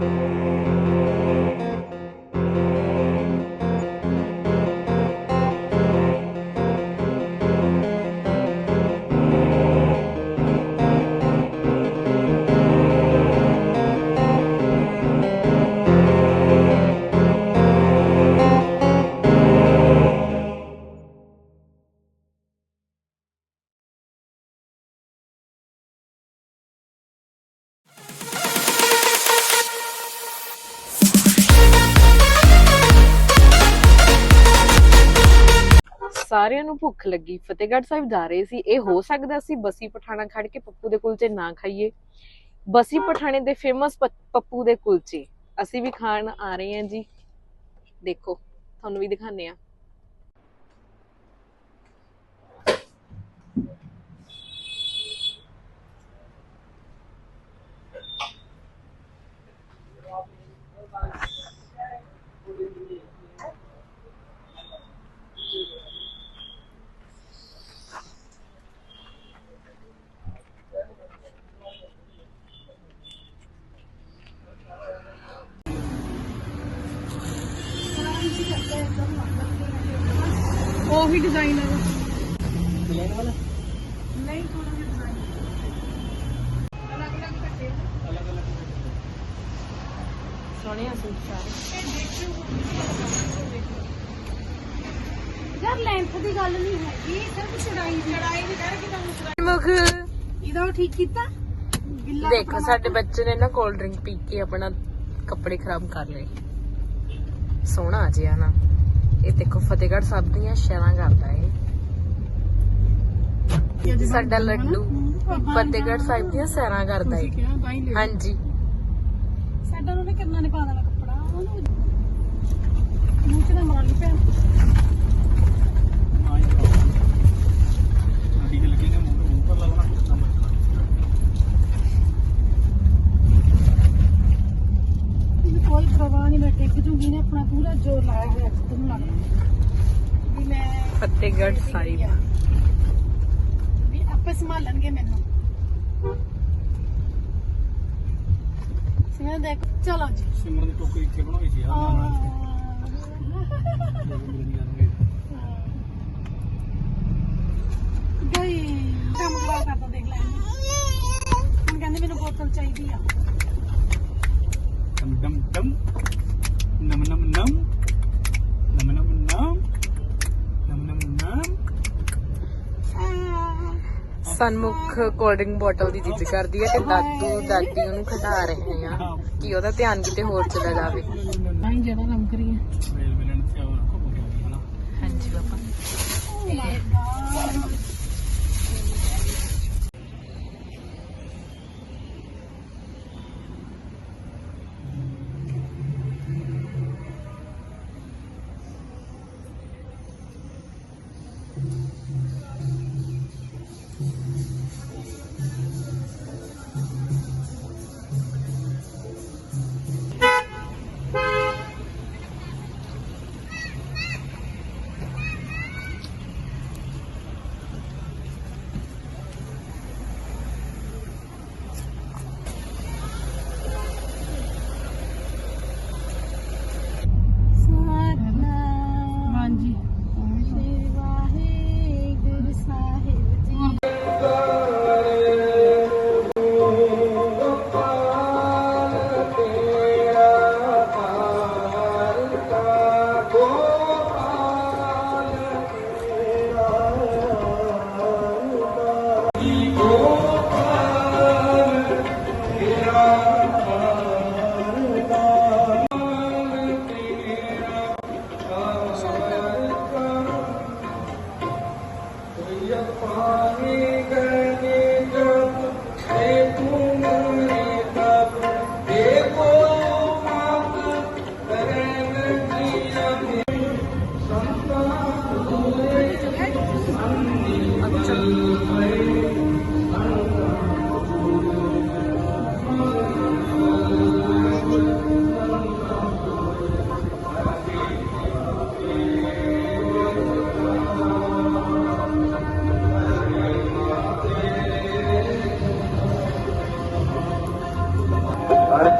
Música ਸਾਰਿਆਂ ਨੂੰ ਭੁੱਖ ਲੱਗੀ। ਫਤਿਹਗੜ੍ਹ ਸਾਹਿਬ ਜਾ ਰਹੇ ਸੀ। ਇਹ ਹੋ ਸਕਦਾ ਸੀ ਬਸੀ ਪਠਾਣਾ ਖੜ ਕੇ ਪੱਪੂ ਦੇ ਕੁਲਚੇ ਨਾ ਖਾਈਏ। ਬਸੀ ਪਠਾਣੇ ਦੇ ਫੇਮਸ ਪੱਪੂ ਦੇ ਕੁਲਚੇ। ਅਸੀਂ ਵੀ ਖਾਣ ਆ ਰਹੇ ਹਾਂ ਜੀ। ਦੇਖੋ ਤੁਹਾਨੂੰ ਵੀ ਦਿਖਾਣੇ ਆ ਉਹੀ ਡਿਜ਼ਾਈਨ ਹੈ ਨਹੀਂ ਥੋੜਾ ਜਿਹਾ ਡਿਜ਼ਾਈਨ ਅਲੱਗ ਅਲੱਗ ਕੱਟੇ। ਸੋਹਣੇ ਆ ਸੂਟ ਸਾਰੇ। ਯਾਰ ਲੈਂਥ ਦੀ ਗੱਲ ਨਹੀਂ ਹੈਗੀ ਸਿਰਫ ਚੜਾਈ ਦੀ। ਲੜਾਈ ਨਹੀਂ ਕਰਕੇ ਤੁਹਾਨੂੰ ਮੁਖ। ਇਹਦਾ ਉਹ ਠੀਕ ਕੀਤਾ? ਗਿੱਲਾ ਦੇਖੋ ਸਾਡੇ ਬੱਚੇ ਨੇ ਨਾ ਕੋਲਡ ਡਰਿੰਕ ਪੀ ਕੇ ਆਪਣਾ ਕੱਪੜੇ ਖਰਾਬ ਕਰ ਲਏ। ਸੋਹਣਾ ਜਿਹਾ ਨਾ। ਇਹ ਦੇਖੋ ਫਤਿਹਗੜ੍ਹ ਸਾਹਿਬ ਦੀਆਂ ਸ਼ਹਿਰਾਂ ਕਰਦਾ ਇਹ। ਸਾਡਾ ਲੱਡੂ ਫਤਿਹਗੜ੍ਹ ਸਾਹਿਬ ਦੀਆਂ ਸੈਰਾਂ ਕਰਦਾ ਏ ਹਾਂਜੀ। ਸਾਡਾ ਉਹਨੇ ਕਿੰਨਾ ਨੇ ਪਾ ਦੇਣਾ ਕੱਪੜਾ? ਉਹਨੂੰ ਮੂੰਹ ਚ ਨਾ ਮਾਰ ਲਈ ਭੈਣ। ਕੋਈ ਪਰਵਾਹ ਨਹੀਂ ਮੈਂ ਟਿਕ ਜੂਗੀ ਨੇ ਆਪਣਾ ਪੂਰਾ ਜ਼ੋਰ ਲਾਇਆ ਹੋਇਆ। ਤੁਹਾਨੂੰ ਲੱਗਦਾ ਵੀ ਮੈਂ ਫਤਿਹਗੜ੍ਹ ਸਾਹਿਬ। ਵੀ ਆਪੇ ਸੰਭਾਲਣਗੇ ਮੈਨੂੰ। ਸਿਮਰਨ ਦੇਖ ਚਲੋ ਜੀ। ਸਿਮਰਨ ਦੀ ਟੋਕਰੀ ਇੱਥੇ ਬਣਾਈ ਸੀ ਯਾਰ ਨਾਲ ਗਈ ਕੰਮ ਖਰਾਬ ਕਰਦਾ ਦੇਖ ਲੈ। ਹੁਣ ਕਹਿੰਦੇ ਮੈਨੂੰ ਬੋਤਲ ਚਾਹੀਦੀ ਆ। ਡਮ ਡਮ ਡਮ ਸਨਮੁਖ ਕੋਲਡ ਡਰਿੰਕ ਬੋਟਲ ਦੀ ਜਿੱਦ ਕਰਦੀ ਹੈ ਤੇ ਦਾਦੂ ਦਾਦੀ ਉਹਨੂੰ ਖਿਡਾ ਰਹੇ ਆ ਕਿ ਉਹਦਾ ਧਿਆਨ ਕਿਤੇ ਹੋਰ ਚਲਾ ਜਾਵੇ। ਨਹੀਂ ਜਿਹੜਾ ਹਾਂਜੀ ਪਾਪਾ।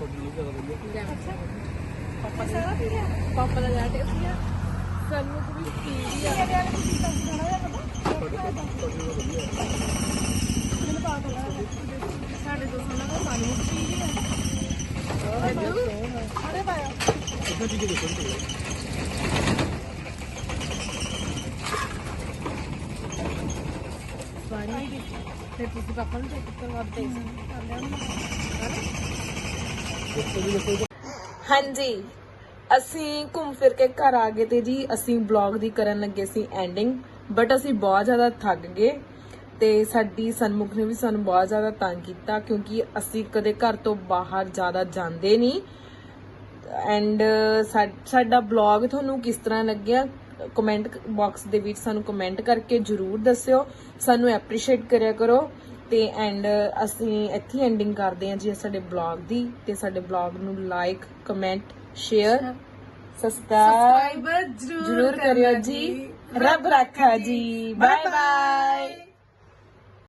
ਮੇਰੇ ਤੁਹਾਡੀ ਨਹੀਂ ਜ਼ਿਆਦਾ ਵਧੀਆ ਪਾਪਾ ਦਾ ਪਾਪਾ ਦਾ ਜਾ ਟੇਸਟੀ ਆ ਸਾਨੂੰ ਕੋਈ ਪੀ ਆ ਸਾਡੇ ਤੋਂ ਸੁਣਾ ਦਾ ਸਾਨੂੰ ਪੀ ਆ ਅਰੇ ਬਾਇਆ ਕਿੰਨਾ ਚੀਜ਼ ਦੇਖੋ ਸਾਰੀ ਤੇ ਤੁਸੀਂ ਪਾਪਾ ਨੂੰ ਚੈੱਕ ਕਰਵਾ ਦੇ ਹਾਂਜੀ। ਅਸੀਂ ਘੁੰਮ ਫਿਰ ਕੇ ਘਰ ਆ ਗਏ ਤੇ ਜੀ, ਅਸੀਂ ਬਲੌਗ ਦੀ ਕਰਨ ਲੱਗੇ ਸੀ ਐਂਡਿੰਗ ਬਟ ਅਸੀਂ ਬਹੁਤ ਜ਼ਿਆਦਾ ਥੱਕ ਗਏ ਤੇ ਸਾਡੀ ਸਨਮੁਖ ਨੇ ਵੀ ਸਾਨੂੰ ਬਹੁਤ ਜ਼ਿਆਦਾ ਤੰਗ ਕੀਤਾ ਕਿਉਂਕਿ ਅਸੀਂ ਕਦੇ ਘਰ ਤੋਂ ਬਾਹਰ ਜ਼ਿਆਦਾ ਜਾਂਦੇ ਨਹੀਂ। ਐਂਡ ਸਾਡਾ ਬਲੌਗ ਤੁਹਾਨੂੰ ਕਿਸ ਤਰ੍ਹਾਂ ਲੱਗਿਆ? ਕਮੈਂਟ ਬਾਕਸ ਦੇ ਵਿੱਚ ਸਾਨੂੰ ਕਮੈਂਟ ਕਰਕੇ ਜਰੂਰ ਦੱਸਿਓ। ਸਾਨੂੰ ਐਪਰੀਸ਼ੀਏਟ ਕਰਿਆ ਕਰੋ। ਤੇ ਐਂਡ ਅਸੀਂ ਇੱਥੇ ਐਂਡਿੰਗ ਕਰਦੇ ਹਾਂ ਜੀ ਸਾਡੇ ਬਲੌਗ ਦੀ ਤੇ ਸਾਡੇ ਬਲੌਗ ਨੂੰ ਲਾਈਕ ਕਮੈਂਟ ਸ਼ੇਅਰ ਸਬਸਕ੍ਰਾਈਬ ਜਰੂਰ ਕਰਿਓ ਜੀ। ਰੱਬ ਰੱਖਾ ਜੀ। Bye bye